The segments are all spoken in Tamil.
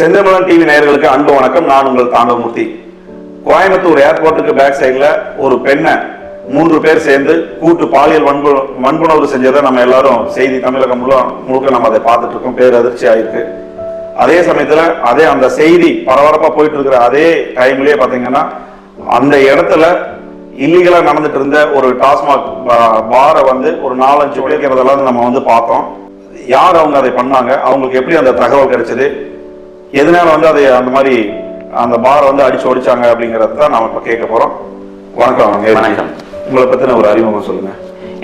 செந்தமிழன் டிவி நேயர்களுக்கு அன்பு வணக்கம். நான் உங்கள் தாண்டவமூர்த்தி கோயம்புத்தூர் ஏர்போர்ட்டுக்கு பேக் சைடில் ஒரு பெண்ணை மூன்று பேர் சேர்ந்து கூட்டு பாலியல் வன்பு வன்புணர்வு செஞ்சதை நம்ம எல்லாரும் செய்தி தமிழகம் முழுக்க நம்ம அதை பார்த்துட்டு இருக்கோம். பேர் அதிர்ச்சி ஆயிருக்கு. அதே சமயத்தில் அதே அந்த செய்தி பரபரப்பாக போயிட்டு இருக்கிற அதே டைம்லேயே பார்த்தீங்கன்னா அந்த இடத்துல இல்லீகலாக நடந்துட்டு இருந்த ஒரு டாஸ்மாக் பாரை வந்து ஒரு நாலஞ்சு உடைக்கிறதெல்லாம் நம்ம வந்து பார்த்தோம். யார் அவங்க அதை பண்ணாங்க? அவங்களுக்கு எப்படி அந்த தகவல் கிடைச்சது? எதனால வந்து அதை அந்த மாதிரி அந்த பாரை வந்து அடிச்சு ஒடிச்சாங்க அப்படிங்கறத தான் நாம இப்ப கேட்க போறோம். வணக்கம். வணக்கம். உங்களை பத்தின ஒரு அறிமுகம் சொல்லுங்க.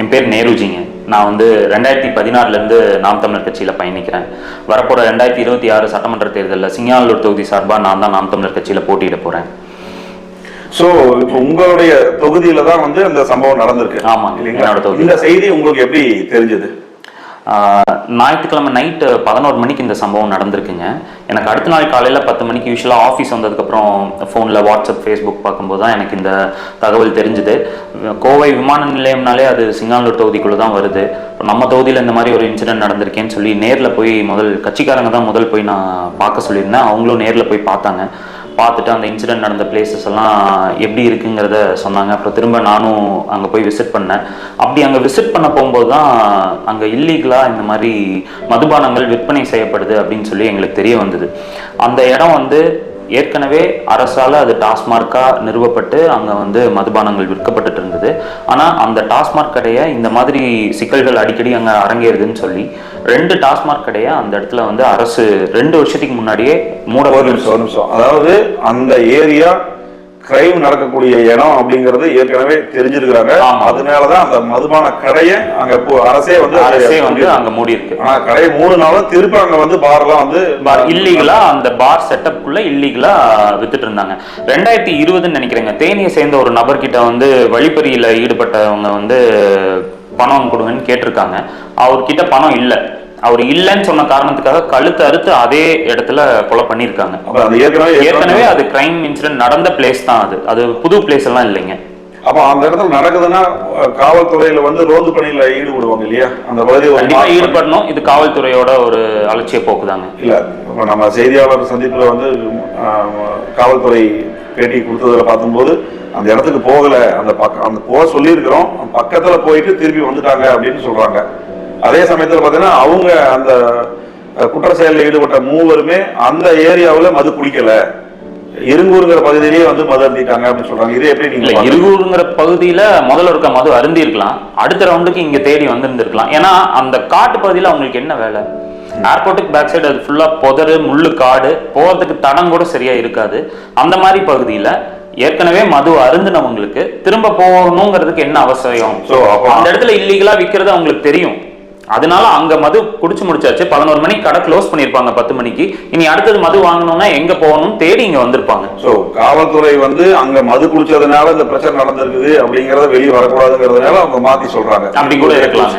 என் பேர் நேருஜிங்க நான் வந்து ரெண்டாயிரத்தி பதினாறுலேருந்து நாம் தமிழர் கட்சியில் பயணிக்கிறேன். வரப்போகிற ரெண்டாயிரத்தி இருபத்தி ஆறு சட்டமன்ற தேர்தலில் சிங்கானூர் தொகுதி சார்பாக நான் தான் நாம் தமிழர் கட்சியில் போட்டியிட போகிறேன் சோ இப்போ உங்களுடைய தொகுதியில தான் வந்து அந்த சம்பவம் நடந்திருக்கு. ஆமாங்க, இல்லைங்களா. இந்த செய்தி உங்களுக்கு எப்படி தெரிஞ்சது? ஞாயிற்றுக்கிழமை நைட்டு பதினோரு மணிக்கு இந்த சம்பவம் நடந்திருக்குங்க. எனக்கு அடுத்த நாள் காலையில் பத்து மணிக்கு யூஸ்வலாக ஆஃபீஸ் வந்ததுக்கப்புறம் ஃபோனில் வாட்ஸ்அப் ஃபேஸ்புக் பார்க்கும்போது தான் எனக்கு இந்த தகவல் தெரிஞ்சுது. கோவை விமான நிலையம்னாலே அது சிங்கானூர் தொகுதிக்குள்ளே தான் வருது. இப்போ நம்ம தொகுதியில் இந்த மாதிரி ஒரு இன்சிடென்ட் நடந்திருக்கேன்னு சொல்லி நேரில் போய் முதல் கட்சிக்காரங்க தான் முதல் போய் நான் பார்க்க சொல்லியிருந்தேன். அவங்களும் நேரில் போய் பார்த்தாங்க. பார்த்துட்டு அந்த இன்சிடென்ட் நடந்த பிளேசஸ் எல்லாம் எப்படி இருக்குங்கிறத சொன்னாங்க. அப்புறம் திரும்ப நானும் அங்கே போய் விசிட் பண்ணேன். அப்படி அங்கே விசிட் பண்ண போகும்போது தான் அங்கே இல்லீகலாக இந்த மாதிரி மதுபானங்கள் விற்பனை செய்யப்படுது அப்படின்னு சொல்லி எங்களுக்கு தெரிய வந்தது. அந்த இடம் வந்து ஏற்கனவே அரசால் அது டாஸ்மார்க்காக நிறுவப்பட்டு அங்கே வந்து மதுபானங்கள் விற்கப்பட்டுட்டு இருந்தது ஆனால் அந்த டாஸ்மார்க் கடையை இந்த மாதிரி சிக்கல்கள் அடிக்கடி அங்கே அரங்கேறுதுன்னு சொல்லி ரெண்டு டாஸ்மார்க் கடையை அந்த இடத்துல வந்து அரசு ரெண்டு வருஷத்துக்கு முன்னாடியே மூட ஒரு நிமிஷம் ஒரு நிமிஷம். அதாவது அந்த ஏரியா கிரைம் நடக்கக்கூடிய இடம் அப்படிங்கறது ஏற்கனவே தெரிஞ்சிருக்கிறாங்க. அதனாலதான் அந்த மதுபான கடையை அங்க அரசே வந்து அரசே வந்து அங்க மூடி இருக்கு ஆனா கடையை மூணு நாளும் திருப்பி அங்க வந்து பாரெல்லாம் வந்து இல்லீகலா அந்த பார் செட்டப்குள்ள இல்லீகலா வித்துட்டு இருந்தாங்க. ரெண்டாயிரத்தி இருபதுன்னு நினைக்கிறேங்க. தேனியை சேர்ந்த ஒரு நபர்கிட்ட வந்து வழிப்பறியில ஈடுபட்டவங்க வந்து பணம் கொடுங்கன்னு கேட்டிருக்காங்க. அவர்கிட்ட பணம் இல்லை. அவர் இல்லைன்னு சொன்ன காரணத்துக்காக கழுத்து அறுத்து அதே இடத்துல கொலை பண்ணியிருக்காங்க. ஏற்கனவே அது கிரைம் இன்சிடென்ட் நடந்த பிளேஸ் தான் அது. அது புது பிளேஸ் எல்லாம் இல்லைங்க. அப்ப அந்த இடத்துல நடக்குதுன்னா காவல்துறையில வந்து ரோந்து பணியில ஈடுபடுவாங்க இல்லையா? அந்த பகுதி ஒரு கண்டிப்பா mark பண்ணி- ஈடுபடணும். இது காவல்துறையோட ஒரு அலட்சிய போக்குதாங்க. இல்ல இப்ப நம்ம செய்தியாளர் சந்திப்புல வந்து காவல்துறை பேட்டி கொடுத்ததுல பார்க்கும்போது அந்த இடத்துக்கு போகல. அந்த பக்கம் அந்த போக சொல்லியிருக்கிறோம். பக்கத்துல போயிட்டு திருப்பி வந்துட்டாங்க அப்படின்னு சொல்றாங்க. அதே சமயத்துல பாத்தீங்கன்னா அவங்க அந்த குற்ற செயலில் ஈடுபட்ட மூவருமே அந்த ஏரியாவுல மது குடிக்கல. இருங்கூருங்கிற பகுதியிலேயே வந்து மது அருந்திட்டாங்க அப்படின்னு சொல்றாங்க. இது எப்படி நீங்க? இருகூருங்கிற பகுதியில முதல்ல இருக்க மது அருந்தி இருக்கலாம் அடுத்த ரவுண்டுக்கு இங்க தேடி வந்திருந்திருக்கலாம். ஏன்னா அந்த காட்டு பகுதியில அவங்களுக்கு என்ன வேலை? ஏர்போர்ட்டுக்கு பேக் சைடு அது ஃபுல்லா புதரு முள்ளு காடு. போறதுக்கு தடம் கூட சரியா இருக்காது. அந்த மாதிரி பகுதியில ஏற்கனவே மது அருந்தினவங்களுக்கு திரும்ப போகணுங்கிறதுக்கு என்ன அவசியம்? அந்த இடத்துல இல்லீகலா விக்கிறது அவங்களுக்கு தெரியும். அதனால அங்க மது குடிச்சு முடிச்சாச்சு. பதினோரு மணிக்கு கடை க்ளோஸ் பண்ணிருப்பாங்க பத்து மணிக்கு. இனி அடுத்தது மது வாங்கணும்னா எங்க போகணும் தேடி இங்க வந்திருப்பாங்க. சோ காவல்துறை வந்து அங்க மது குடிச்சதுனால இந்த பிரச்சனை நடந்திருக்குது அப்படிங்கறத வெளியே வரக்கூடாதுங்கிறதுனால அவங்க மாத்தி சொல்றாங்க. அப்படி கூட இருக்கலாம்.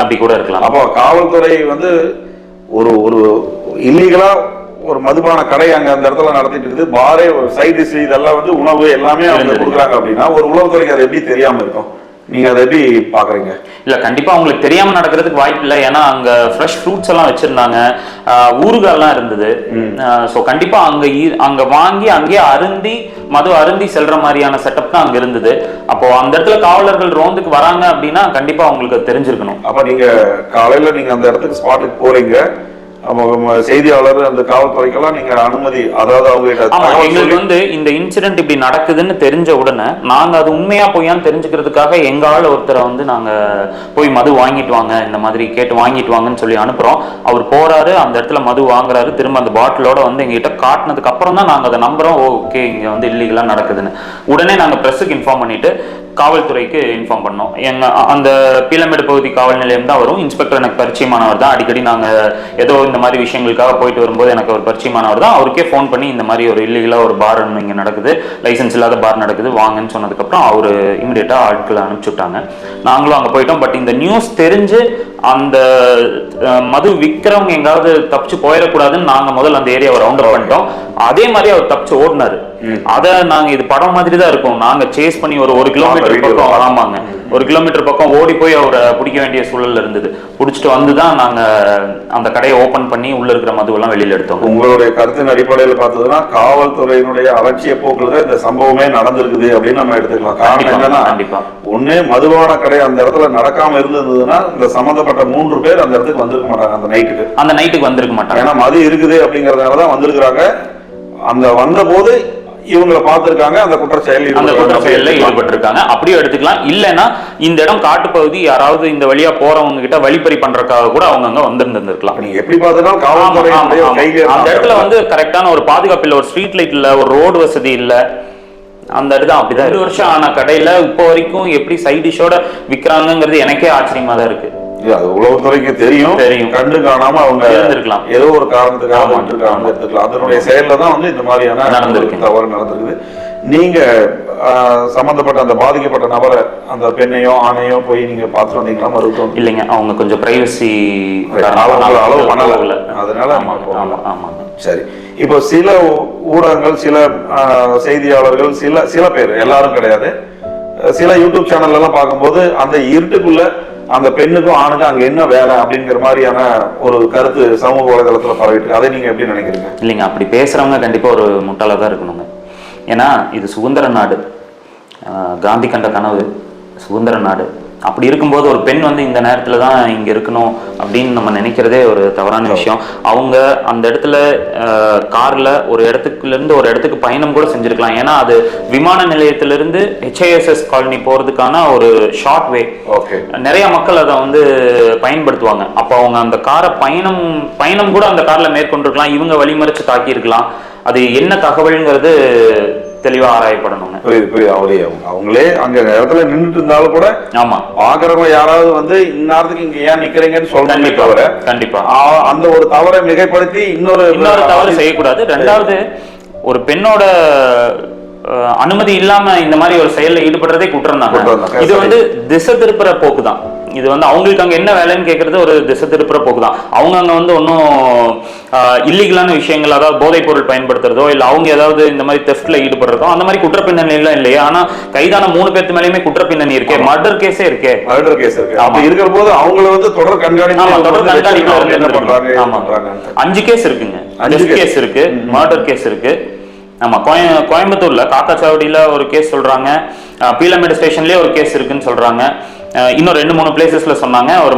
அப்படி கூட இருக்கலாம். அப்போ காவல்துறை வந்து ஒரு ஒரு இல்லீகலா ஒரு மதுபான கடை அங்க அந்த இடத்துல நடத்திட்டு இருக்குது. பாரே சைட் டிஷ் இதெல்லாம் வந்து உணவு எல்லாமே அவங்க. கொடுக்குறாங்க அப்படின்னா ஒரு உளவுத்துறைக்கு அது எப்படி தெரியாம இருக்கும்? நீங்க அதை எப்படி பாக்குறீங்க இல்ல கண்டிப்பா அவங்களுக்கு தெரியாம நடக்கிறதுக்கு வாய்ப்பு இல்லை. ஏன்னா அங்க ஃப்ரெஷ் ஃப்ரூட்ஸ் எல்லாம் வச்சிருந்தாங்க. ஆஹ் ஊறுகாய்லாம் இருந்தது. ஸோ கண்டிப்பா அங்க அங்க வாங்கி அங்கேயே அருந்தி மது அருந்தி செல்ற மாதிரியான செட்டப் தான் அங்க இருந்தது. அப்போ அந்த இடத்துல காவலர்கள் ரோந்துக்கு வராங்க அப்படின்னா கண்டிப்பா அவங்களுக்கு தெரிஞ்சிருக்கணும். அப்ப நீங்க காலையில நீங்க அந்த இடத்துக்கு ஸ்பாட்டுக்கு உங்க செய்தியாளர் அந்த காவல்துறைக்கெல்லாம் நீங்க அனுமதி அதாவது அவங்க எங்களுக்கு வந்து இந்த இன்சிடென்ட் இப்படி நடக்குதுன்னு தெரிஞ்ச உடனே நாங்க அது உண்மையா பொய்யான்னு தெரிஞ்சுக்கிறதுக்காக எங்க ஆள் ஒருத்தரை வந்து நாங்க போய் மது வாங்கிட்டு வாங்க இந்த மாதிரி கேட்டு வாங்கிட்டு வாங்கன்னு சொல்லி அனுப்புறோம். அவர் போறாரு அந்த இடத்துல மது வாங்குறாரு திரும்ப அந்த பாட்டிலோட வந்து எங்ககிட்ட காட்டினதுக்கு அப்புறம் தான் நாங்க அதை நம்புறோம். ஓகே இங்க வந்து இல்லீகலா நடக்குதுன்னு. உடனே நாங்க பிரஸுக்கு இன்ஃபார்ம் பண்ணிட்டு காவல்துறைக்கு இன்ஃபார்ம் பண்ணோம். எங்க அந்த பீலமேடு பகுதி காவல் நிலையம் தான் வரும். இன்ஸ்பெக்டர் எனக்கு பரிச்சயமானவர் தான். அடிக்கடி நாங்கள் ஏதோ இந்த மாதிரி விஷயங்களுக்காக போயிட்டு வரும்போது எனக்கு ஒரு பரிச்சயமானவர் தான். அவருக்கே ஃபோன் பண்ணி இந்த மாதிரி ஒரு இல்லீகலாக ஒரு பார் இங்கே நடக்குது. லைசென்ஸ் இல்லாத பார் நடக்குது. வாங்கன்னு சொன்னதுக்கப்புறம் அவர் இமீடியட்டாக ஆட்களை அனுப்பிச்சு விட்டாங்க நாங்களும் அங்கே போயிட்டோம். பட் இந்த நியூஸ் தெரிஞ்சு அந்த மது விற்கிறவங்க எங்காவது தப்பிச்சு போயிடக்கூடாதுன்னு நாங்கள் முதல்ல அந்த ஏரியாவை ரவுண்ட் பண்ணிட்டோம். அதே மாதிரி அவர் தப்பிச்சு ஓடினார். அத நாங்க இது படம் மாதிரி தான் இருக்கும். நாங்க சேஸ் பண்ணி ஒரு ஒரு கிலோமீட்டர் பக்கம். ஆமாங்க. ஒரு கிலோமீட்டர் பக்கம் ஓடி போய் அவரை பிடிக்க வேண்டிய சூழல்ல இருந்தது. பிடிச்சிட்டு வந்து தான் நாங்க அந்த கடையை ஓபன் பண்ணி உள்ள இருக்கிற மதுவெல்லாம் வெளியில எடுத்தோம். உங்களுடைய கருத்தின் அடிப்படையில் பார்த்ததுன்னா காவல்துறையினுடைய அலட்சிய போக்குல தான் இந்த சம்பவமே நடந்திருக்குது அப்படின்னு நம்ம எடுத்துக்கலாம். காரணம் என்னன்னா கண்டிப்பா. ஒண்ணு மதுபான கடை அந்த இடத்துல நடக்காம இருந்ததுன்னா இந்த சம்பந்தப்பட்ட மூன்று பேர் அந்த இடத்துக்கு வந்திருக்க மாட்டாங்க அந்த நைட்டுக்கு. அந்த நைட்டுக்கு வந்திருக்க மாட்டாங்க. ஏன்னா மது இருக்குது அப்படிங்கறதுனால தான் வந்திருக்கிறாங்க. அந்த வந்த போது இவங்களை பார்த்திருக்காங்க அந்த குற்ற செயலில் அந்த குற்ற செயல்ல ஈடுபட்டிருக்காங்க. அப்படியே எடுத்துக்கலாம். இல்லைன்னா இந்த இடம் காட்டுப்பகுதி யாராவது இந்த வழியா போறவங்க கிட்ட வழிப்பறி பண்றதுக்காக கூட அவங்க அங்க வந்திருந்திருக்கலாம். நீங்க எப்படி பார்த்தாலும் அந்த இடத்துல வந்து கரெக்டான ஒரு பாதுகாப்பு இல்ல ஒரு ஸ்ட்ரீட் லைட் இல்ல ஒரு ரோடு வசதி இல்ல அந்த இடத்துல அப்படிதான் ரெண்டு வருஷம் ஆன கடையில இப்போ வரைக்கும் எப்படி சைட் டிஷ்ஷோட விக்கிறாங்கிறது எனக்கே ஆச்சரியமா தான் இருக்கு. அது உளவுத்துறைக்கு தெரியும் தெரியும். கண்டு காணாம அவங்க இருந்திருக்கலாம். ஏதோ ஒரு காரணத்துக்காக ஆமா. எடுத்துக்கலாம் அதனுடைய செயல்ல தான் வந்து இந்த மாதிரியான நடந்திருக்கு. தவறு நடந்திருக்குது நீங்க சம்பந்தப்பட்ட அந்த பாதிக்கப்பட்ட நபரை அந்த பெண்ணையோ ஆணையோ போய் நீங்க பார்த்துட்டு வந்தீங்களா மருத்துவம் இல்லைங்க அவங்க கொஞ்சம் பிரைவசி அளவு பண்ணல அதனால ஆமா. ஆமா சரி இப்போ சில ஊடகங்கள் சில செய்தியாளர்கள் சில சில பேர் எல்லாரும் கிடையாது சில யூடியூப் சேனல் எல்லாம் பார்க்கும்போது அந்த இருட்டுக்குள்ள அந்த பெண்ணுக்கும் ஆணுக்கும் அங்க என்ன வேலை அப்படிங்கிற மாதிரியான ஒரு கருத்து சமூக வலைதளத்துல பரவிட்டு அதை நீங்க எப்படி நினைக்கிறீங்க? இல்லைங்க அப்படி பேசுறவங்க கண்டிப்பா ஒரு முட்டாளா தான் இருக்கணுங்க. ஏன்னா இது சுதந்திர நாடு. காந்தி கண்ட கனவு சுதந்திர நாடு. அப்படி இருக்கும்போது ஒரு பெண் வந்து இந்த நேரத்துல தான் இங்க இருக்கணும் அப்படின்னு நம்ம நினைக்கிறதே ஒரு தவறான விஷயம். அவங்க அந்த இடத்துல கார்ல ஒரு இடத்துக்குள்ள இருந்து ஒரு இடத்துக்கு பயணம் கூட செஞ்சிருக்கலாம். ஏன்னா அது விமான நிலையத்திலிருந்து ஹெச்ஐஎஸ்எஸ் காலனி போறதுக்கான ஒரு ஷார்ட் வே ஓகே. நிறைய மக்கள் அதை வந்து பயன்படுத்துவாங்க. அப்போ அவங்க அந்த காரை பயணம் பயணம் கூட அந்த கார்ல மேற்கொண்டிருக்கலாம். இவங்க வழிமறிச்சு தாக்கியிருக்கலாம். அது என்ன தகவல்ங்கிறது தெளிவா ஆராயப்படணுங்க. புரியுது புரியுது. அவரே அவங்க- அவங்களே அங்க இடத்துல நின்றுட்டு இருந்தாலும் கூட ஆமா. பாக்குறவங்க யாராவது வந்து இந்நேரத்துக்கு இங்க ஏன் நிக்கிறீங்கன்னு கண்டிப்பா தவிர கண்டிப்பா. அந்த ஒரு தவறை மிகைப்படுத்தி இன்னொரு இன்னொரு தவறு செய்யக்கூடாது. ரெண்டாவது ஒரு பெண்ணோட அனுமதி இல்லாம இந்த மாதிரி ஒரு செயல்ல ஈடுபடுறதே குற்றம் தான். இது வந்து திசை திருப்புற போக்கு தான் இது வந்து அவங்களுக்கு அங்க என்ன வேலைன்னு கேட்கறது ஒரு திசை திருப்புற போக்கு தான் அவங்க அங்க வந்து ஒன்றும் இல்லீகலான விஷயங்கள் அதாவது போதைப் பொருள் பயன்படுத்துறதோ இல்ல அவங்க ஏதாவது இந்த மாதிரி தெஃப்ட்ல ஈடுபடுறதோ அந்த மாதிரி குற்ற பின்னணி எல்லாம் இல்லையா. ஆனா கைதான மூணு பேர்த்து மேலயுமே குற்ற பின்னணி இருக்கே மர்டர் கேஸே இருக்கே. மர்டர் கேஸ் இருக்கு. அப்படி இருக்கிற போது அவங்கள வந்து தொடர் கண்காணிப்பு தொடர் அவங்க என்ன பண்றாங்க ஏது ஆமா. அஞ்சு கேஸ் இருக்குங்க. அஞ்சு. கேஸ் இருக்கு. மர்டர் கேஸ் இருக்கு. ஆமா கோய கோயம்புத்தூர்ல காக்காச்சாவடியில ஒரு கேஸ் சொல்றாங்க. அஹ், பீலமேடு ஸ்டேஷன்லயே ஒரு கேஸ் இருக்குன்னு சொல்றாங்க. அஹ், இன்னும் ரெண்டு மூணு பிளேசஸ்ல சொன்னாங்க. ஒரு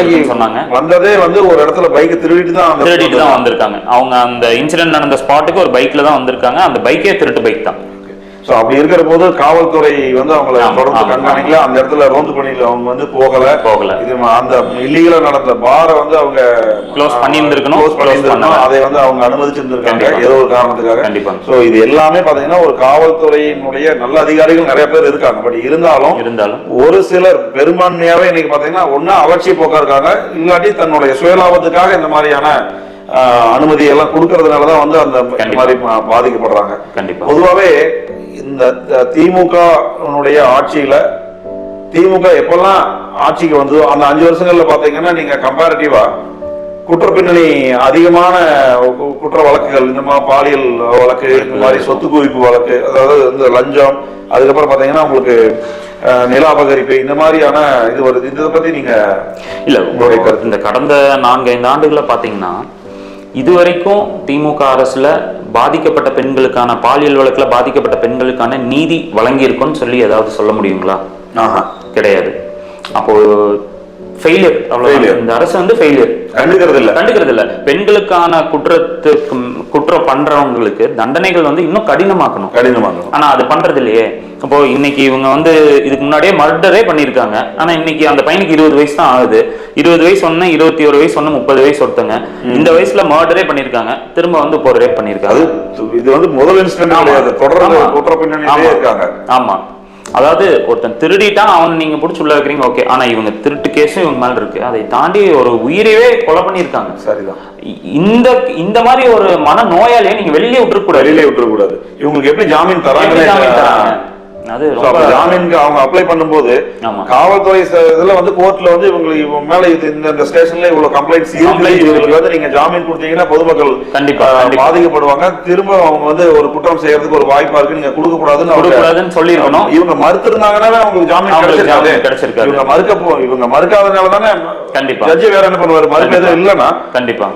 இருக்குன்னு சொன்னாங்க. வந்ததே வந்து ஒரு இடத்துல பைக் திருடிட்டு தான் திருடிட்டு தான் வந்திருக்காங்க. அவங்க அந்த இன்சிடென்ட் நடந்த ஸ்பாட்டுக்கு ஒரு பைக்ல தான் வந்திருக்காங்க. அந்த பைக்கே திருட்டு பைக் தான். சோ அப்படி இருக்கிற போது காவல்துறை வந்து அவங்கள தொடர்ந்து கண்காணிக்கல. அந்த இடத்துல ரோந்து பணியில அவங்க வந்து போகல. போகல. இது அந்த இல்லீகலா நடந்த பாரை வந்து அவங்க Close பண்ணியிருந்திருக்கணும், க்ளோஸ் பண்ணியிருந்திருக்கணும். அதை வந்து அவங்க அனுமதிச்சிருந்திருக்காங்க. ஏதோ ஒரு காரணத்துக்காக. கண்டிப்பா. சோ இது எல்லாமே பாத்தீங்கன்னா ஒரு காவல்துறையினுடைய நல்ல அதிகாரிகள் நிறைய பேர் இருக்காங்க. பட் இருந்தாலும் இருந்தாலும். ஒரு சிலர் பெரும்பான்மையாவே இன்னைக்கு பாத்தீங்கன்னா ஒண்ணு அலட்சிய போக்கா இருக்காங்க. இல்லாட்டி தன்னுடைய சுயலாபத்துக்காக இந்த மாதிரியான அனுமதி எல்லாம் கொடுக்கறதுனால தான் வந்து அந்த. மாதிரி பாதிக்கப்படுறாங்க கண்டிப்பா பொதுவாவே இந்த திமுகனுடைய ஆட்சியில திமுக எப்பெல்லாம் ஆட்சிக்கு வந்ததோ அந்த அஞ்சு வருஷங்கள்ல பாத்தீங்கன்னா நீங்க கம்பேரிட்டிவா குற்ற பின்னணி அதிகமான குற்ற வழக்குகள் இந்த மாதிரி பாலியல் வழக்கு இந்த மாதிரி சொத்து குவிப்பு வழக்கு அதாவது இந்த லஞ்சம் அதுக்கப்புறம் பாத்தீங்கன்னா உங்களுக்கு நில அபகரிப்பு இந்த மாதிரியான இது வருது இதை பத்தி நீங்க இல்ல உங்களுடைய. இந்த கடந்த நான்கு ஐந்து ஆண்டுகளை பாத்தீங்கன்னா இதுவரைக்கும் திமுக அரசுல பாதிக்கப்பட்ட பெண்களுக்கான பாலியல் வழக்குல பாதிக்கப்பட்ட பெண்களுக்கான நீதி வழங்கியிருக்கும்னு சொல்லி ஏதாவது சொல்ல முடியுங்களா? ஆஹா. கிடையாது. அப்போ ஃபெயிலியர். அவ்வளவு இந்த அரசு வந்து ஃபெயிலியர் கண்டுக்கிறது இல்ல கண்டுக்கிறது இல்ல பெண்களுக்கான குற்றத்துக்கு குற்றம் பண்றவங்களுக்கு தண்டனைகள் வந்து இன்னும் கடினமாக்கணும். கடினமாகும் ஆனா அது பண்றது இல்லையே இப்போ இன்னைக்கு இவங்க வந்து இதுக்கு முன்னாடியே மர்டரே பண்ணியிருக்காங்க. ஆனா இன்னைக்கு அந்த பையனுக்கு இருபது வயசு தான் ஆகுது. இருபது வயசு ஒண்ணு இருபத்தி ஒரு வயசு ஒண்ணு முப்பது வயசு ஒருத்தங்க. இந்த வயசுல மர்டரே பண்ணியிருக்காங்க. திரும்ப வந்து இப்போ ரேப் பண்ணியிருக்காங்க. அது இது வந்து முதல் இன்சிடென்ட் தொடர்ந்து. குற்ற பின்னணியிலே. இருக்காங்க. ஆமா. அதாவது ஒருத்தன் திருடிட்டான் அவன் நீங்க புடிச்சு உள்ள வைக்கிறீங்க ஓகே. ஆனா இவங்க திருட்டு கேஸும் இவங்க மேல இருக்கு. அதை தாண்டி ஒரு உயிரையே கொலை பண்ணியிருக்காங்க. சரிதான். இந்த இந்த மாதிரி ஒரு மன நோயாளியை நீங்க வெளியே விட்டுறக்கூடாது. வெளியிலே விட்டுற கூடாது இவங்களுக்கு எப்படி ஜாமீன் தராங்க? அது ஜாமீனுக்கு அவங்க அப்ளை பண்ணும்போது. காவல்துறை இதுல வந்து கோர்ட்ல வந்து இவங்களுக்கு இவங்க மேல இது இந்த ஸ்டேஷன்ல இவ்வளவு கம்ப்ளைண்ட்ஸ் இருக்கு. இவங்களுக்கு வந்து நீங்க ஜாமீன் கொடுத்தீங்கன்னா பொதுமக்கள் கண்டிப்பா. பாதிக்கப்படுவாங்க திரும்ப அவங்க வந்து ஒரு குற்றம் செய்யறதுக்கு ஒரு வாய்ப்பா இருக்கு நீங்க கொடுக்க கூடாதுன்னு கொடுக்கக்கூடாதுன்னு சொல்லியிருக்கணும். இவங்க மறுத்திருந்தாங்கன்னா அவங்களுக்கு ஜாமீன் கிடைச்சிருக்காது ஜாமீன் கிடைச்சிருக்காது. இவங்க மறுக்க போ இவங்க மறுக்காதனால தானே கண்டிப்பா. ஜட்ஜி வேற என்ன பண்ணுவாரு மறுக்க எதுவும் இல்லைன்னா கண்டிப்பா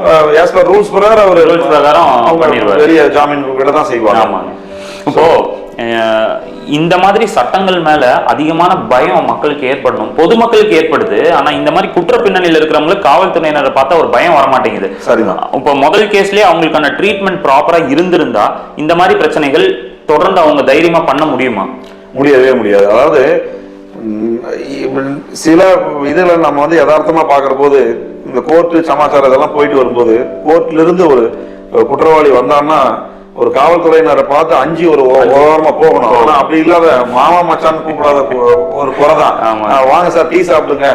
ஆஸ் பர் ரூல்ஸ் பிரகாரம் அவர் Rules பிரகாரம் அவங்க. பெரிய ஜாமீன் விட தான் செய்வாங்க ஆமாங்க இப்போ இந்த மாதிரி சட்டங்கள் மேல அதிகமான பயம் மக்களுக்கு ஏற்படணும். பொதுமக்களுக்கு ஏற்படுது. ஆனா இந்த மாதிரி குற்ற பின்னணியில் இருக்கிறவங்களுக்கு காவல்துறையினரை பார்த்தா ஒரு பயம் வர மாட்டேங்குது சரிதான். இப்போ முதல் கேஸ்லயே அவங்களுக்கான ட்ரீட்மெண்ட் ப்ராப்பரா இருந்திருந்தா இந்த மாதிரி பிரச்சனைகள் தொடர்ந்து அவங்க தைரியமா பண்ண முடியுமா? முடியவே முடியாது. அதாவது சில இதுல நம்ம வந்து யதார்த்தமா பாக்குற போது இந்த கோர்ட்டு சமாச்சாரம் இதெல்லாம் போயிட்டு வரும்போது கோர்ட்ல இருந்து ஒரு ஒரு குற்றவாளி வந்தான்னா ஒரு காவல்துறையினரை பார்த்து அஞ்சு ஒரு ஓரமா போகணும் ஆனா அப்படி இல்லாத மாமா மச்சான் கூப்பிடாத ஒரு குறைதான் வாங்க சார் டீ சாப்பிடுங்க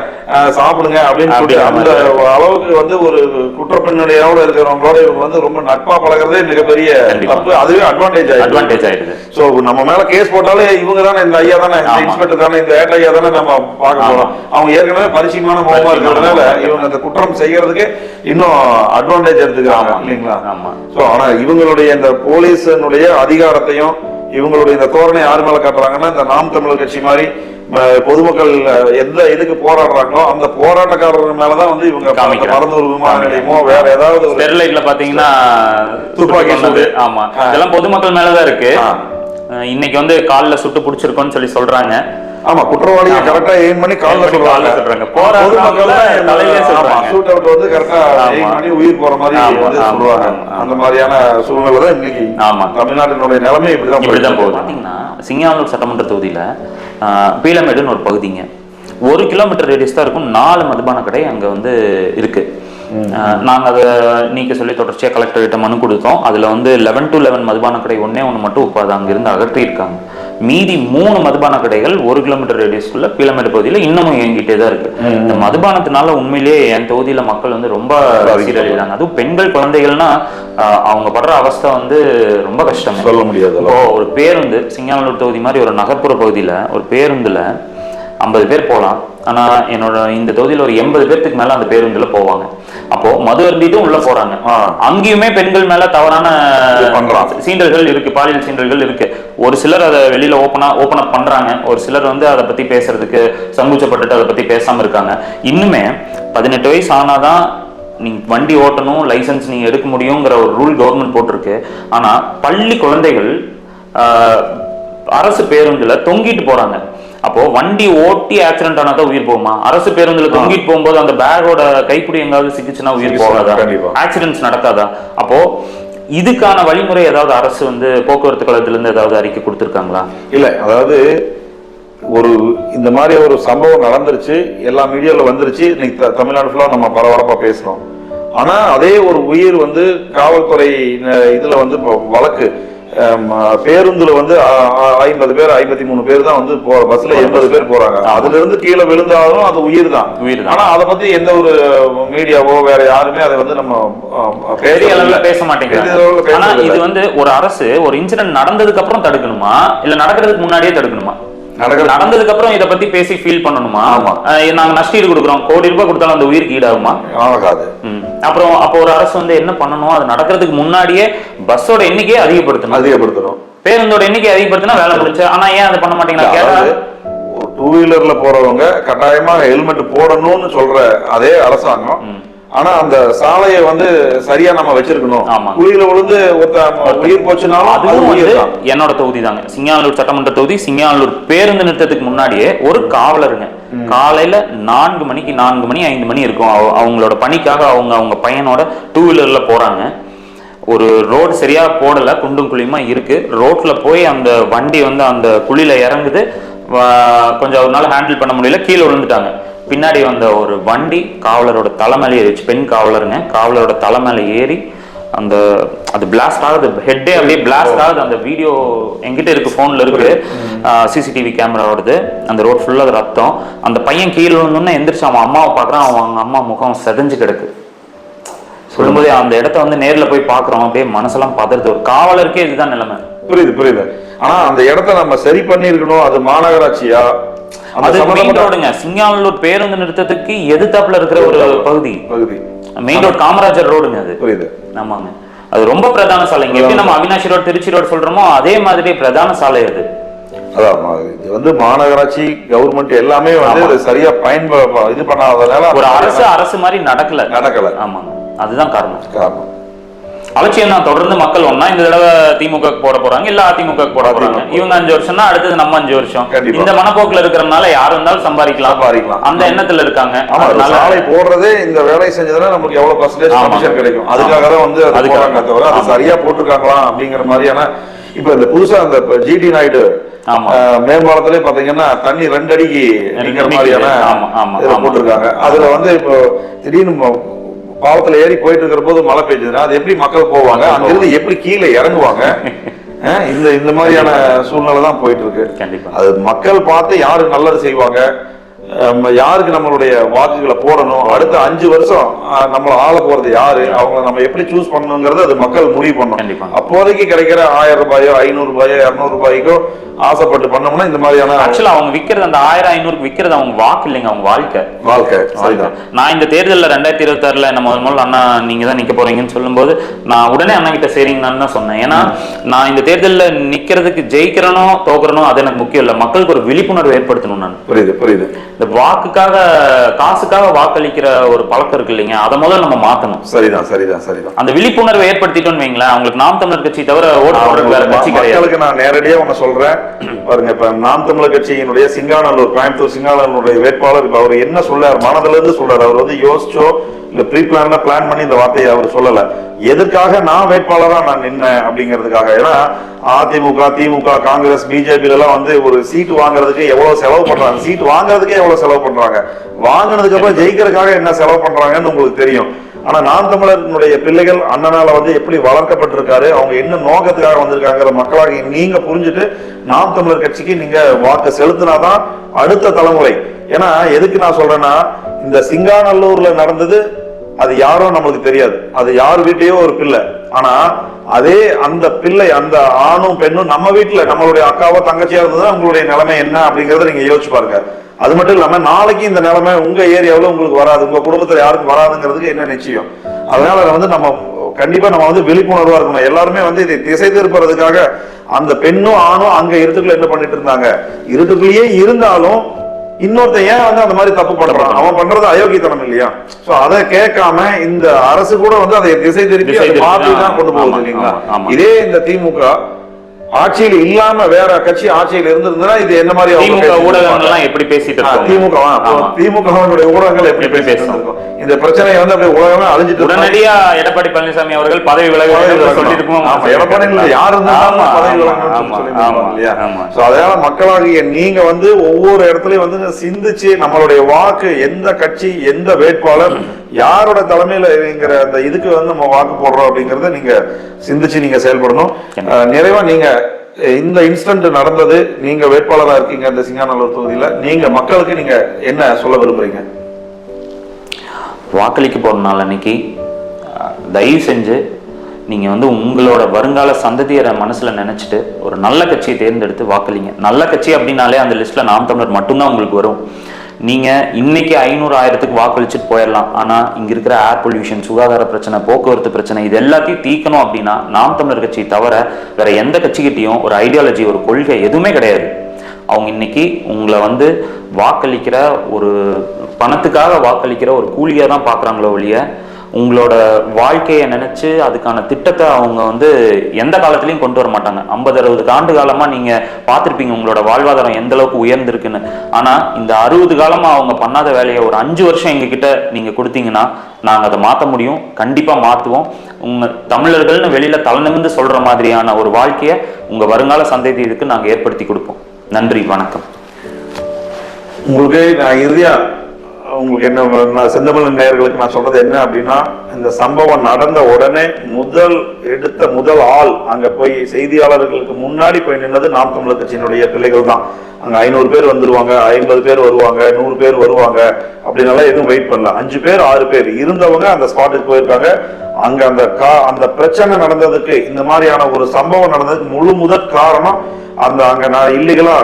சாப்பிடுங்க அப்படின்னு சொல்லி அந்த. அளவுக்கு வந்து ஒரு குற்ற பின்னணியோட இருக்கிறவங்களோட இவங்க வந்து ரொம்ப நட்பா பழகிறதே மிகப்பெரிய. தப்பு அதுவே அட்வான்டேஜ் ஆயிடுச்சு அட்வான்டேஜ் ஆயிடுது சோ நம்ம மேல கேஸ் போட்டாலே இவங்க தானே இந்த ஐயா தானே இந்த. இன்ஸ்பெக்டர் தானே இந்த ஏட்ட ஐயா தானே நம்ம பார்க்க போறோம் அவங்க ஏற்கனவே பரிச்சயமான முகமா இருக்கிறதுனால. இவங்க அந்த குற்றம் செய்யறதுக்கு இன்னும் அட்வான்டேஜ் எடுத்துக்கிறாங்க. இல்லைங்களா ஆமா. சோ ஆனா இவங்களுடைய இந்த போலீஸினுடைய அதிகாரத்தையும் இவங்களுடைய இந்த தோரணை யார் மேல காட்டுறாங்கன்னா இந்த நாம் தமிழர் கட்சி மாதிரி பொதுமக்கள் எந்த இதுக்கு போராடுறாங்களோ அந்த போராட்டக்காரர்கள் மேலதான் வந்து இவங்க. மருந்தூர் விமான நிலையமோ வேற ஏதாவது ஸ்டெர்லைட்ல பாத்தீங்கன்னா துப்பாக்கி. சூடு. ஆமா. இதெல்லாம் பொதுமக்கள் மேலதான் இருக்கு இன்னைக்கு வந்து கால்ல சுட்டு புடிச்சிருக்கோம்னு சொல்லி சொல்றாங்க ஆமா குற்றவாளியை. கரெக்டா எய்ம் பண்ணி கால்ல சொல்றாங்க சொல்றாங்க. பொதுமக்கள் தலையிலே சொல்றாங்க. ஷூட் அவுட் வந்து கரெக்டா. எய்ம் பண்ணி உயிர் போற மாதிரி ஆமா. அந்த மாதிரியான சூழ்நிலை தான் இன்னைக்கு ஆமா. தமிழ்நாட்டினுடைய நிலைமை இப்படிதான் இப்படிதான் போகுது பாத்தீங்கன்னா சிங்கானூர் சட்டமன்ற தொகுதியில ஆஹ், பீளமேடுன்னு ஒரு பகுதிங்க ஒரு கிலோமீட்டர் ரேடியஸ் தான் இருக்கும் நாலு மதுபான கடை அங்க வந்து இருக்கு ஆஹ், நாங்க அதை நீக்க சொல்லி தொடர்ச்சியா கலெக்டர்கிட்ட மனு கொடுத்தோம் அதுல வந்து லெவன் டு லெவன் மதுபான கடை ஒண்ணே ஒன்று மட்டும் இப்போ அதை அங்கிருந்து அகற்றி இருக்காங்க மீதி மூணு மதுபான கடைகள் ஒரு கிலோமீட்டர் ரேடியஸ்க்குள்ள பீளமேடு பகுதியில் இன்னமும் இயங்கிட்டே தான் இருக்கு. இந்த மதுபானத்தினால உண்மையிலேயே என் தொகுதியில மக்கள் வந்து ரொம்ப சீரழிறாங்க அதுவும் பெண்கள் குழந்தைகள்னா அவங்க படுற அவஸ்தை வந்து ரொம்ப கஷ்டம். சொல்ல முடியாது. ஒரு பேருந்து சிங்காநல்லூர் தொகுதி மாதிரி ஒரு நகர்ப்புற பகுதியில ஒரு பேருந்துல ஐம்பது பேர் போகலாம். ஆனா என்னோட இந்த தொகுதியில ஒரு எண்பது பேர்த்துக்கு மேல அந்த பேருந்துல போவாங்க. அப்போ மது அருந்திட்டும் உள்ள போறாங்க. அங்கேயுமே பெண்கள் மேல தவறான. சீண்டல்கள் இருக்கு. பாலியல் சீண்டல்கள் இருக்கு. ஒரு சிலர் அதை வெளியில ஓப்பனா ஓப்பன் அப் பண்றாங்க. ஒரு சிலர் வந்து அதை பத்தி பேசுறதுக்கு சங்கூச்சப்பட்டுட்டு அதை பத்தி பேசாம இருக்காங்க. இன்னுமே பதினெட்டு வயசு ஆனாதான் நீங்க வண்டி ஓட்டணும் லைசென்ஸ் நீங்க எடுக்க முடியுங்கிற ஒரு ரூல் கவர்மெண்ட் போட்டிருக்கு. ஆனா பள்ளி குழந்தைகள் அரசு பேருந்துல தொங்கிட்டு போறாங்க. அப்போ வண்டி ஓட்டி ஆக்சிடென்ட் ஆனாதான் உயிர் போகுமா? அரசு பேருந்துல தொங்கிட்டு போகும்போது அந்த பேக்கோட கைப்பிடி எங்காவது சிக்கிச்சுன்னா உயிர் போகாதா. ஆக்சிடென்ட்ஸ் நடக்காதா? அப்போ இதுக்கான வழிமுறை ஏதாவது அரசு வந்து போக்குவரத்து கழகத்துல இருந்து ஏதாவது அறிக்கை கொடுத்திருக்காங்களா? இல்ல அதாவது ஒரு இந்த மாதிரி ஒரு சம்பவம் நடந்துருச்சு எல்லா மீடியால வந்துருச்சு இன்னைக்கு தமிழ்நாடு ஃபுல்லா நம்ம பரபரப்பா பேசணும் ஆனா அதே ஒரு உயிர் வந்து காவல்துறை இதுல வந்து இப்போ வழக்கு. பேருந்துல வந்து ஐம்பது பேர் ஐம்பத்தி மூணு பேர் தான் வந்து போற பஸ்ல எண்பது பேர் போறாங்க அதுல இருந்து கீழே விழுந்தாலும் அது உயிர் தான் உயிர். ஆனா அதை பத்தி எந்த ஒரு மீடியாவோ வேற யாருமே அதை வந்து நம்ம பெரிய அளவுல. பேச மாட்டேங்கிறாங்க ஆனா. இது வந்து ஒரு அரசு ஒரு இன்சிடென்ட் நடந்ததுக்கு அப்புறம் தடுக்கணுமா இல்ல நடக்கிறதுக்கு முன்னாடியே தடுக்கணுமா நடந்ததுக்கு அப்புறம் இத பத்தி பேசி ஃபீல் பண்ணணுமா? நாங்க நஷ்டீடு கொடுக்குறோம். கோடி ரூபாய் கொடுத்தாலும் அந்த உயிருக்கு ஈடாகுமா? ஆகாது. அப்புறம் அப்போ ஒரு அரசு வந்து என்ன பண்ணணும்? அது நடக்கிறதுக்கு முன்னாடியே பஸ்ஸோட எண்ணிக்கையை அதிகப்படுத்தணும். அதிகப்படுத்தணும். பேருந்தோட எண்ணிக்கை அதிகப்படுத்தினா வேலை முடிஞ்சு ஆனா ஏன் அதை பண்ண அதாவது டூ வீலர்ல போறவங்க கட்டாயமா ஹெல்மெட் போடணும்னு சொல்ற அதே அரசாங்கம் ஆனா அந்த சாலையை வந்து சரியா நம்ம வச்சிருக்கணும். ஆமா. குழியில விழுந்து உயிர் போச்சுனாலும் அது அதுவும் வந்து என்னோட தொகுதி தாங்க சிங்கானூர் சட்டமன்ற தொகுதி சிங்கானூர் பேருந்து நிறுத்தத்துக்கு முன்னாடியே ஒரு காவலருங்க. காலையில நான்கு மணிக்கு நான்கு மணி ஐந்து மணி இருக்கும். அவ- அவங்களோட பணிக்காக அவங்க அவங்க பையனோட டூ வீலர்ல போறாங்க. ஒரு ரோடு சரியா போடல குண்டும் குழியுமா இருக்கு. ரோட்ல போய் அந்த வண்டி வந்து அந்த குழியில இறங்குது. கொஞ்சம் ஒரு நாள் ஹேண்டில் பண்ண முடியல கீழே விழுந்துட்டாங்க. பின்னாடி வந்த ஒரு வண்டி காவலரோட தலைமையில ஏறிச்சு பெண் காவலருங்க. காவலரோட தலைமையில ஏறி அந்த அது பிளாஸ்ட் ஆகுது. ஹெட்டே அப்படியே பிளாஸ்ட் ஆகுது. அந்த வீடியோ என்கிட்ட இருக்கு ஃபோன்ல இருக்கு. சிசிடிவி கேமராவோடது அந்த ரோட் ஃபுல்லா ரத்தம். அந்த பையன் கீழே விழுந்தோன்னே எந்திரிச்சு அவன் அம்மாவை பார்க்கறான். அவன் அவங்க அம்மா முகம் செதஞ்சு கிடக்கு. சொல்லும்போது அந்த இடத்த வந்து நேர்ல போய் பார்க்கறோம். அப்படியே மனசெல்லாம் பதறுது. ஒரு காவலருக்கே இதுதான் நிலைமை. புரியுது புரியுது. ஆனா அந்த இடத்த நம்ம சரி பண்ணிருக்கணும் அது மாநகராட்சியா? அது மெயின் ரோடுங்க. சிங்கானல்லூர் பேருந்து நிறுத்தத்துக்கு எதிர்த்தாப்புல இருக்கிற ஒரு பகுதி. பகுதி. மெயின் ரோடு காமராஜர் ரோடுங்க அது. புரியுது. ஆமாங்க. அது ரொம்ப பிரதான சாலைங்க எப்படி நம்ம அவினாஷி ரோடு திருச்சி ரோடு சொல்றோமோ அதே மாதிரி பிரதான சாலை அது. அதான் இது வந்து மாநகராட்சி கவர்மெண்ட் எல்லாமே வந்து சரியா பயன்ப இது பண்ணாததுனால ஒரு அரசு அரசு மாதிரி நடக்கல. நடக்கல. ஆமாங்க. அதுதான் காரணம். காரணம். அலட்சியம் தான் தொடர்ந்து மக்கள் ஒண்ணா இந்த தடவை திமுக போட போறாங்க இல்ல அதிமுக போட போறாங்க. இவங்க அஞ்சு வருஷம்னா அடுத்தது நம்ம அஞ்சு வருஷம். இந்த மனப்போக்குல இருக்கிறதுனால யார் வந்தாலும் சம்பாதிக்கலாம் சம்பாதிக்கலாம். அந்த எண்ணத்துல இருக்காங்க சாலை போடுறதே இந்த வேலை செஞ்சதுன்னா நமக்கு எவ்வளவு பர்சன்டேஜ். கமிஷன் கிடைக்கும் அதுக்காக தான் வந்து அது அதுக்காக. போறாங்க தவிர அது. சரியா போட்டிருக்காங்களா அப்படிங்கிற மாதிரியான இப்ப இந்த புதுசா அந்த ஜிடி நாயுடு மேம்பாலத்திலே பாத்தீங்கன்னா தண்ணி ரெண்டு அடிக்கு. மாதிரியான. போட்டிருக்காங்க அதுல வந்து இப்போ திடீர்னு பாலத்துல ஏறி போயிட்டு இருக்கிற போது மழை பெய்ஞ்சதுன்னா அது எப்படி மக்கள் போவாங்க? அங்கிருந்து எப்படி கீழே இறங்குவாங்க? இந்த இந்த மாதிரியான சூழ்நிலை தான் போயிட்டு இருக்கு. கண்டிப்பா. அது மக்கள் பார்த்து யாரு நல்லது செய்வாங்க? யாருக்கு நம்மளுடைய வாக்குகளை போடணும்? அடுத்த அஞ்சு வருஷம் நம்மள ஆள போறது யாரு? அவங்கள நம்ம எப்படி சூஸ் பண்ணணுங்கிறது அது மக்கள் முடிவு கண்டிப்பா. அப்போதைக்கு கிடைக்கிற ஆயிரம் ரூபாயோ ஐநூறு ரூபாயோ இருநூறு ரூபாய்க்கோ ஆசைப்பட்டு பண்ணோம்னா இந்த மாதிரியான ஆக்சுவலா அவங்க விக்கிறது அந்த ஆயிரம் ஐநூறுக்கு விக்கிறது அவங்க வாக்கு இல்லைங்க அவங்க வாழ்க்கை. வாழ்க்கை. நான் இந்த தேர்தலில் ரெண்டாயிரத்தி இருபத்தாறுல நம்ம முதல் அண்ணா நீங்க தான் நிக்க போறீங்கன்னு சொல்லும்போது நான் உடனே அண்ணா கிட்ட சரிங்கன்னு தான் சொன்னேன். ஏன்னா நான் இந்த தேர்தலில் நிக்கிறதுக்கு ஜெயிக்கிறனோ தோக்குறனோ அது எனக்கு முக்கியம் இல்லை. மக்களுக்கு ஒரு விழிப்புணர்வு ஏற்படுத்தணும் நான். புரியுது புரியுது. இந்த வாக்குக்காக காசுக்காக வாக்களிக்கிற ஒரு பழக்கம் இருக்கு இல்லைங்க. அதை முதல்ல நம்ம மாத்தணும். சரிதான் சரிதான் சரிதான். அந்த விழிப்புணர்வை ஏற்படுத்திட்டோம்னு வைங்களேன் அவங்களுக்கு நாம் தமிழர் கட்சி தவிர ஓட்டு போடுறது வேற கட்சி கிடையாது. மக்களுக்கு நான் நேரடியா ஒண்ணு சொல்றேன். பாருங்க இப்ப நாம் தமிழர் கட்சியினுடைய சிங்கானல்லூர் கோயம்புத்தூர் சிங்கானல்லூருடைய வேட்பாளர் அவர் என்ன சொல்றாரு? மனதுல இருந்து சொல்றாரு. அவர் வந்து யோசிச்சோ இந்த ப்ரீ பிளான்ல பிளான் பண்ணி இந்த வார்த்தையை அவர் சொல்லல. எதற்காக நான் வேட்பாளராக நான் நின்னேன் அப்படிங்கிறதுக்காக? ஏன்னா அதிமுக திமுக காங்கிரஸ் பிஜேபி எல்லாம் வந்து ஒரு சீட் வாங்குறதுக்கு எவ்வளவு செலவு பண்றாங்க? சீட் வாங்குறதுக்கே எவ்வளவு செலவு பண்றாங்க? வாங்கினதுக்கு அப்புறம் ஜெயிக்கிறதுக்காக என்ன செலவு பண்றாங்கன்னு உங்களுக்கு தெரியும். ஆனா நாம் தமிழர்களுடைய பிள்ளைகள் அண்ணனால வந்து எப்படி வளர்க்கப்பட்டிருக்காரு அவங்க என்ன நோக்கத்துக்காக வந்திருக்காங்கிற மக்களாக நீங்க புரிஞ்சுட்டு நாம் தமிழர் கட்சிக்கு நீங்க வாக்கு செலுத்தினாதான் அடுத்த தலைமுறை. ஏன்னா எதுக்கு நான் சொல்றேன்னா இந்த சிங்காநல்லூர்ல நடந்தது அது யாரோ நம்மளுக்கு தெரியாது. அது யார் வீட்லயோ ஒரு பிள்ளை. ஆனா அதே அந்த பிள்ளை அந்த ஆணும் பெண்ணும் நம்ம வீட்டுல நம்மளுடைய அக்காவோ தங்கச்சியா இருந்ததுன்னா உங்களுடைய நிலைமை என்ன அப்படிங்கறத நீங்க யோசிச்சு பாருங்க. அது மட்டும் இல்லாம நாளைக்கு இந்த நிலைமை உங்க ஏரியாவில் உங்களுக்கு வராது. உங்க குடும்பத்துல யாருக்கும் வராதுங்கிறதுக்கு என்ன நிச்சயம்? அதனால வந்து நம்ம கண்டிப்பா நம்ம வந்து விழிப்புணர்வா இருக்கணும். எல்லாருமே வந்து இதை திசை திருப்புறதுக்காக அந்த பெண்ணும் ஆணும் அங்க இருட்டுக்குள்ள என்ன பண்ணிட்டு இருந்தாங்க? இருட்டுக்குள்ளேயே இருந்தாலும் இன்னொருத்தன் ஏன் வந்து அந்த மாதிரி தப்பு பண்றான் அவன் பண்றது அயோக்கியத்தனம் இல்லையா சோ அதை கேட்காம இந்த அரசு கூட வந்து அதை திசை திருப்பி மாற்றி தான். கொண்டு போகுது இல்லைங்களா. இதே இந்த திமுக ஆட்சியில் இல்லாம வேற கட்சி ஆட்சியில் இருந்திருந்தா இது என்ன மாதிரி திமுக பேசிட்டு ஊடகங்கள் இருப்பாங்க? எல்லாம் எப்படி பேசிட்டு திமுக. திமுகவினுடைய ஊடகங்கள் எப்படி பேசிட்டு இந்த பிரச்சனையை வந்து அப்படியே உலகமே அழிஞ்சிட்டு. உடனடியா எடப்பாடி பழனிசாமி அவர்கள் பதவி விலக எடப்பாடி யார் அதனால மக்களாகிய நீங்க வந்து ஒவ்வொரு இடத்துலயும் வந்து சிந்திச்சு நம்மளுடைய வாக்கு எந்த கட்சி எந்த வேட்பாளர் யாரோட தலைமையிலங்கிற அந்த இதுக்கு வந்து நம்ம வாக்கு போடுறோம் அப்படிங்கறத நீங்க சிந்திச்சு நீங்க செயல்படணும். நிறைவா நீங்க இந்த இன்ஸ்டன்ட் நடந்தது நீங்க வேட்பாளரா இருக்கீங்க இந்த சிங்காநல்லூர் தொகுதியில நீங்க மக்களுக்கு நீங்க என்ன சொல்ல விரும்புறீங்க? வாக்களிக்க போற நாள் அன்னைக்கு தயவு செஞ்சு நீங்க வந்து உங்களோட வருங்கால சந்ததியரை மனசுல நினைச்சிட்டு ஒரு நல்ல கட்சியை தேர்ந்தெடுத்து வாக்களிங்க. நல்ல கட்சி அப்படின்னாலே அந்த லிஸ்ட்ல நாம் தமிழர் மட்டும்தான் உங்களுக்கு வரும். நீங்க இன்னைக்கு ஐநூறு ஆயிரத்துக்கு வாக்களிச்சுட்டு போயிடலாம். ஆனா இங்க இருக்கிற ஏர் பொல்யூஷன் சுகாதார பிரச்சனை போக்குவரத்து பிரச்சனை இது எல்லாத்தையும் தீக்கணும் அப்படின்னா நாம் தமிழர் கட்சி தவிர வேற எந்த கட்சிகிட்டையும் ஒரு ஐடியாலஜி ஒரு கொள்கை எதுவுமே கிடையாது. அவங்க இன்னைக்கு உங்களை வந்து வாக்களிக்கிற ஒரு பணத்துக்காக வாக்களிக்கிற ஒரு கூலியா தான் பார்க்குறாங்களோ ஒழிய உங்களோட வாழ்க்கையை நினைச்சு அதுக்கான திட்டத்தை அவங்க வந்து எந்த காலத்துலயும் கொண்டு வர மாட்டாங்க. ஐம்பது அறுபது ஆண்டு காலமா நீங்க பார்த்துருப்பீங்க உங்களோட வாழ்வாதாரம் எந்த அளவுக்கு உயர்ந்திருக்குன்னு. ஆனா இந்த அறுபது காலமா அவங்க பண்ணாத வேலையை ஒரு அஞ்சு வருஷம் எங்ககிட்ட நீங்க கொடுத்தீங்கன்னா நாங்க அதை மாத்த முடியும். கண்டிப்பா மாத்துவோம். உங்க தமிழர்கள்னு வெளியில தலை நிமிர்ந்து சொல்ற மாதிரியான ஒரு வாழ்க்கையை உங்க வருங்கால சந்ததிக்கு நாங்க ஏற்படுத்தி கொடுப்போம். நன்றி வணக்கம். உங்களுக்கு நான் இறுதியா உங்களுக்கு என்ன செந்தமிழ் நேயர்களுக்கு நான் சொல்றது என்ன அப்படின்னா இந்த சம்பவம் நடந்த உடனே முதல் எடுத்த முதல் ஆள் அங்க போய் செய்தியாளர்களுக்கு முன்னாடி போய் நின்னது நாம் தமிழர் கட்சியினுடைய பிள்ளைகள் தான். அங்க ஐநூறு பேர் வந்துருவாங்க ஐம்பது பேர் வருவாங்க நூறு பேர் வருவாங்க அப்படின்னால எதுவும் வெயிட் பண்ணல. அஞ்சு பேர் ஆறு பேர் இருந்தவங்க அந்த ஸ்பாட்டுக்கு போயிருக்காங்க. அங்க அந்த கா அந்த பிரச்சனை நடந்ததுக்கு இந்த மாதிரியான ஒரு சம்பவம் நடந்ததுக்கு முழு முதற் காரணம் அந்த அங்க நான் இல்லீகலா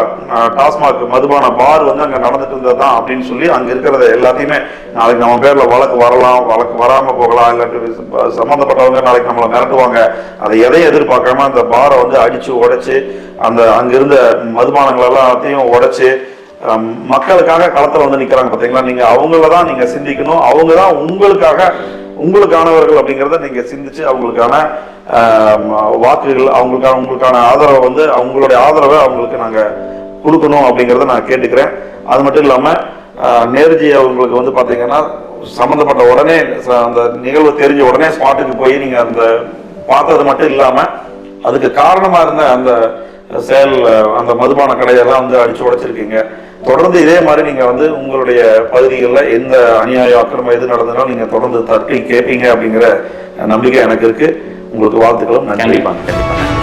டாஸ்மாக் மதுபான பார் வந்து அங்க நடந்துட்டு இருந்தது தான் அப்படின்னு சொல்லி அங்க இருக்கிறத எல்லாத்தையுமே நாளைக்கு நம்ம பேர்ல வழக்கு வரலாம் வழக்கு வராம போகலாம் இல்லாட்டி சம்மந்தப்பட்டவங்க சம்பந்தப்பட்டவங்க நாளைக்கு நம்மளை மிரட்டுவாங்க. அதை எதையும் எதிர்பார்க்காம அந்த பாரை வந்து அடிச்சு உடைச்சு அந்த அங்க இருந்த மதுபானங்கள் எல்லாத்தையும் உடைச்சு மக்களுக்காக களத்துல வந்து நிக்கிறாங்க பாத்தீங்களா? நீங்க அவங்கள தான் நீங்க சிந்திக்கணும். அவங்க தான் உங்களுக்காக உங்களுக்கானவர்கள் அப்படிங்கிறத நீங்க சிந்திச்சு அவங்களுக்கான வாக்குகள் அவங்களுக்கான உங்களுக்கான ஆதரவை வந்து அவங்களுடைய ஆதரவை அவங்களுக்கு நாங்க கொடுக்கணும் அப்படிங்கிறத நான் கேட்டுக்கிறேன். அது மட்டும் இல்லாம நேருஜி அவங்களுக்கு வந்து பாத்தீங்கன்னா சம்பந்தப்பட்ட உடனே ச- அந்த நிகழ்வு தெரிஞ்ச உடனே ஸ்பாட்டுக்கு போய் நீங்க அந்த பார்த்தது மட்டும் இல்லாம அதுக்கு காரணமா இருந்த அந்த செயல் அந்த மதுபான கடையெல்லாம் வந்து அடிச்சு உடைச்சிருக்கீங்க. தொடர்ந்து இதே மாதிரி நீங்க வந்து உங்களுடைய பகுதிகளில் எந்த அநியாய அக்கிரமம் எது நடந்ததுனாலும் நீங்க தொடர்ந்து தட்டி கேட்பீங்க அப்படிங்கிற நம்பிக்கை எனக்கு இருக்கு. உங்களுக்கு வாழ்த்துக்களும் நன்றி. கண்டிப்பாங்க